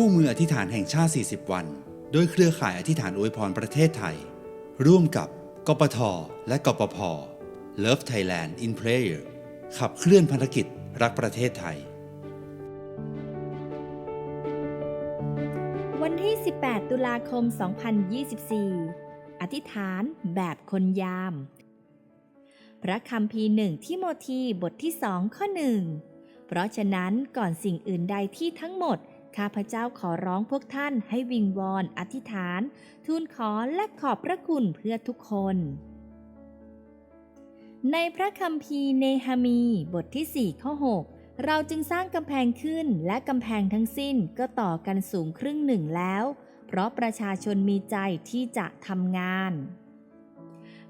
คู่มืออธิษฐานแห่งชาติ 40 วัน โดยเครือข่ายอธิษฐานอวยพรประเทศไทย ร่วมกับกปทและกปพ Love Thailand in Prayer ขับเคลื่อนภารกิจรักประเทศไทย วันที่ 18 ตุลาคม 2024 อธิษฐานแบบคนยาม พระคำพีหนึ่งทิโมธีบทที่สองข้อหนึ่งเพราะฉะนั้นก่อนสิ่งอื่นใดที่ทั้งหมด ข้าพเจ้าขอร้องพวกท่านให้วิงวอน อธิษฐาน ทูลขอและขอบพระคุณเพื่อทุกคน ในพระคัมภีร์เนหามีบทที่ 4 ข้อ 6 เราจึงสร้างกำแพงขึ้นและกำแพงทั้งสิ้นก็ต่อกันสูงครึ่งหนึ่งแล้ว เพราะประชาชนมีใจที่จะทำงาน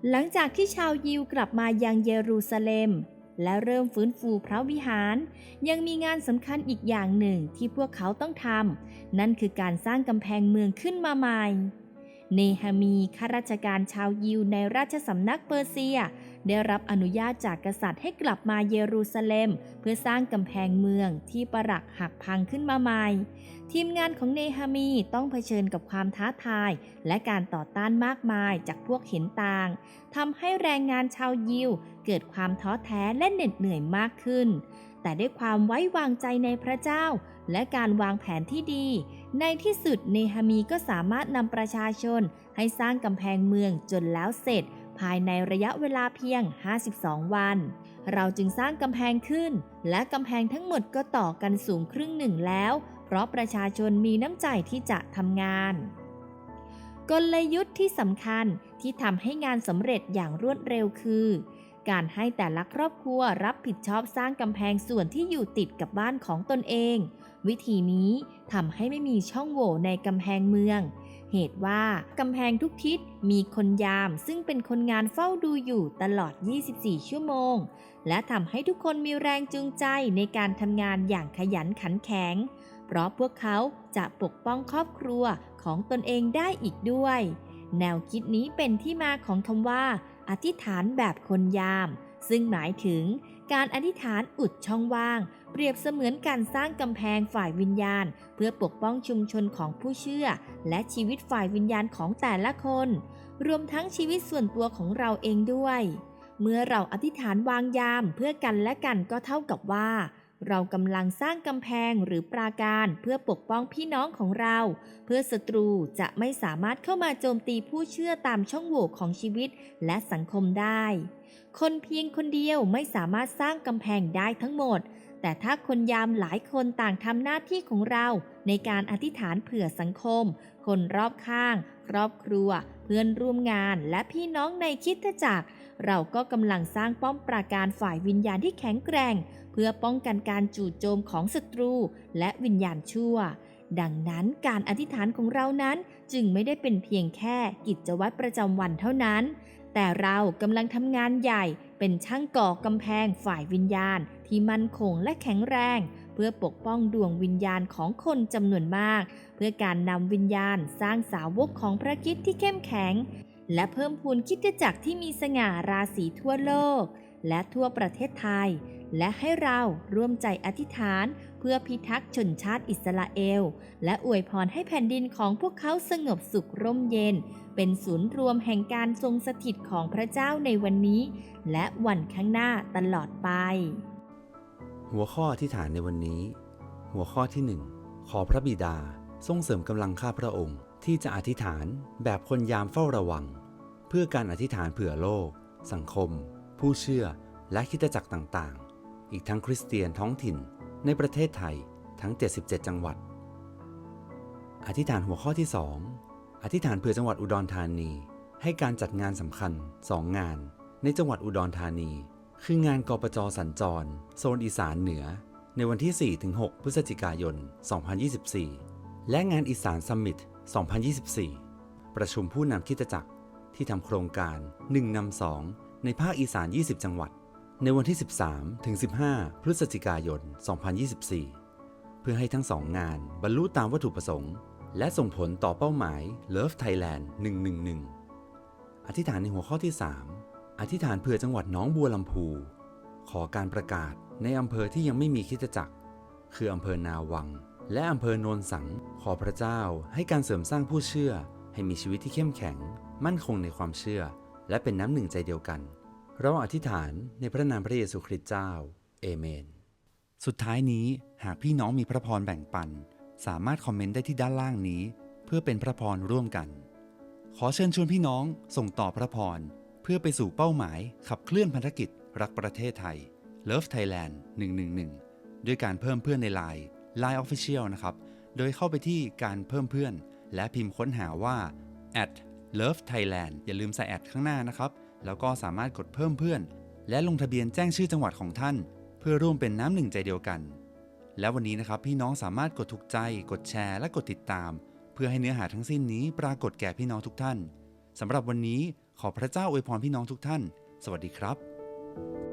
หลังจากที่ชาวยิวกลับมายังเยรูซาเล็ม และเริ่มฟื้นฟูพระวิหาร ยังมีงานสำคัญอีกอย่างหนึ่งที่พวกเขาต้องทำนั่นคือการสร้างกำแพงเมืองขึ้นมาใหม่ เนฮามีข้าราชการชาวยิวในราชสำนักเปอร์เซีย ได้รับอนุญาตจากกษัตริย์ให้กลับมาเยรูซาเล็ม เพื่อสร้างกำแพงเมืองที่ปรักหักพังขึ้นมาใหม่ ทีมงานของเนหามีต้องเผชิญกับความท้าทาย และการต่อต้านมากมายจากพวกเห็นต่างทำให้แรงงานชาวยิว เกิดความท้อแท้และเหน็ดเหนื่อยมากขึ้น แต่ด้วยความไว้วางใจในพระเจ้า และการวางแผนที่ดี ในที่สุดเนหามีก็สามารถนำประชาชนให้สร้างกำแพงเมืองจนแล้วเสร็จ ภายในระยะเวลาเพียง 52 วัน เราจึงสร้างกำแพงขึ้น และกำแพงทั้งหมดก็ต่อกันสูงครึ่งหนึ่งแล้ว เพราะประชาชนมีน้ำใจที่จะทำงาน กลยุทธ์ที่สำคัญที่ทำให้งานสำเร็จอย่างรวดเร็วคือ การให้แต่ละครอบครัวรับผิดชอบสร้างกำแพงส่วนที่อยู่ติดกับบ้านของตนเอง วิธีนี้ทำให้ไม่มีช่องโหว่ในกำแพงเมือง เหตุว่ากำแพงทุกทิศมีคนยามซึ่งเป็นคนงานเฝ้าดูอยู่ตลอด 24 ชั่วโมง และทำให้ทุกคนมีแรงจูงใจในการทำงานอย่างขยันขันแข็ง เพราะพวกเขาจะปกป้องครอบครัวของตนเองได้อีกด้วย แนวคิดนี้เป็นที่มาของคำว่า อธิษฐานแบบคนยาม ซึ่งหมายถึง การอธิษฐานอุดช่องว่าง เปรียบเสมือนการสร้างกำแพงฝ่ายวิญญาณ เพื่อปกป้องชุมชนของผู้เชื่อ และชีวิตฝ่ายวิญญาณของแต่ละคน รวมทั้งชีวิตส่วนตัวของเราเองด้วย เมื่อเราอธิษฐานวางยามเพื่อกันและกันก็เท่ากับว่า เรากำลังสร้างกำแพงหรือปราการเพื่อปกป้องพี่น้องของเรา เพื่อศัตรูจะไม่สามารถเข้ามาโจมตีผู้เชื่อตามช่องโหว่ของชีวิตและสังคมได้ คนเพียงคนเดียวไม่สามารถสร้างกำแพงได้ทั้งหมด แต่ถ้าคนยามหลายคนต่างทำหน้าที่ของเรา ในการอธิษฐานเผื่อสังคม คนรอบข้าง ครอบครัว เพื่อนร่วมงานและพี่น้องในคิดจักรเราก็กำลังสร้างป้อมปราการฝ่ายวิญญาณที่แข็งแกร่ง พื่อป้องกันการจู่โจมของศัตรูและวิญญาณชั่ว ดังนั้นการอธิษฐานของเรานั้นจึงไม่ได้เป็นเพียงแค่กิจวัตรประจำวันเท่านั้น แต่เรากำลังทำงานใหญ่เป็นช่างก่อกำแพงฝ่ายวิญญาณ ที่มั่นคงและแข็งแรง เพื่อปกป้องดวงวิญญาณของคนจำนวนมาก เพื่อการนำวิญญาณสร้างสาวกของพระคิดที่เข้มแข็ง และเพิ่มพูนคิดจักรที่มีสง่าราศีทั่วโลก และทั่วประเทศไทย และให้เราร่วมใจอธิษฐาน เพื่อพิทักษ์ชนชาติอิสราเอล และอวยพรให้แผ่นดินของพวกเขาสงบสุขร่มเย็น เป็นศูนย์รวมแห่งการทรงสถิตของพระเจ้าในวันนี้ และวันข้างหน้าตลอดไป หัวข้ออธิษฐานในวันนี้ หัวข้อที่หนึ่งขอพระบิดาทรงเสริมกำลังข้าพระองค์ ที่จะอธิษฐานแบบคนยามเฝ้าระวัง เพื่อการอธิษฐานเผื่อโลก สังคม ผู้เชื่อและคิดจักรต่างๆ อีกทั้งคริสเตียนท้องถิ่นในประเทศไทยทั้ง 77 จังหวัด อธิษฐานหัวข้อที่ 2 อธิษฐานเผื่อจังหวัดอุดรธานี ให้การจัดงานสำคัญ 2 งาน ในจังหวัดอุดรธานี คืองานกปจสัญจร โซนอีสานเหนือ ในวันที่ 4-6 พฤศจิกายน 2024 และงานอีสานซัมมิต 2024 ประชุมผู้นำคิดจักรที่ทำโครงการ 1นำ2ในภาคอีสาน 20 จังหวัด ในวันที่ 13-15 พฤศจิกายน 2024 เพื่อให้ทั้งสองงานบรรลุตามวัตถุประสงค์ และส่งผลต่อเป้าหมาย Love Thailand 111 อธิษฐานในหัวข้อที่ 3 อธิษฐานเผื่อจังหวัดน้องบัวลำพู ขอการประกาศในอำเภอที่ยังไม่มีคิดจักร คืออำเภอนาวัง และอำเภอโนนสัง ขอพระเจ้าให้การเสริมสร้างผู้เชื่อ ให้มีชีวิตที่เข้มแข็ง มั่นคงในความเชื่อ และเป็นน้ำหนึ่งใจเดียวกัน เราอธิษฐานในพระนามพระเยซูคริสต์เจ้า เอเมน สุดท้ายนี้หากพี่น้องมีพระพรแบ่งปัน สามารถคอมเมนต์ได้ที่ด้านล่างนี้ เพื่อเป็นพระพรร่วมกัน ขอเชิญชวนพี่น้องส่งต่อพระพร เพื่อไปสู่เป้าหมายขับเคลื่อนพันธกิจ รักประเทศไทย Love Thailand 111 ด้วยการเพิ่มเพื่อนใน Line Line Official นะครับ โดยเข้าไปที่การเพิ่มเพื่อน และพิมพ์ค้นหาว่า at love thailand อย่าลืมใส่แอดข้างหน้านะครับ แล้วก็สามารถกดเพิ่มเพื่อน และลงทะเบียนแจ้งชื่อจังหวัดของท่าน เพื่อร่วมเป็นน้ำหนึ่งใจเดียวกัน และวันนี้นะครับพี่น้องสามารถกดถูกใจ กดแชร์ และกดติดตาม เพื่อให้เนื้อหาทั้งสิ้นนี้ปรากฏแก่พี่น้องทุกท่านสำหรับวันนี้ขอพระเจ้าอวยพรพี่น้องทุกท่าน สวัสดีครับ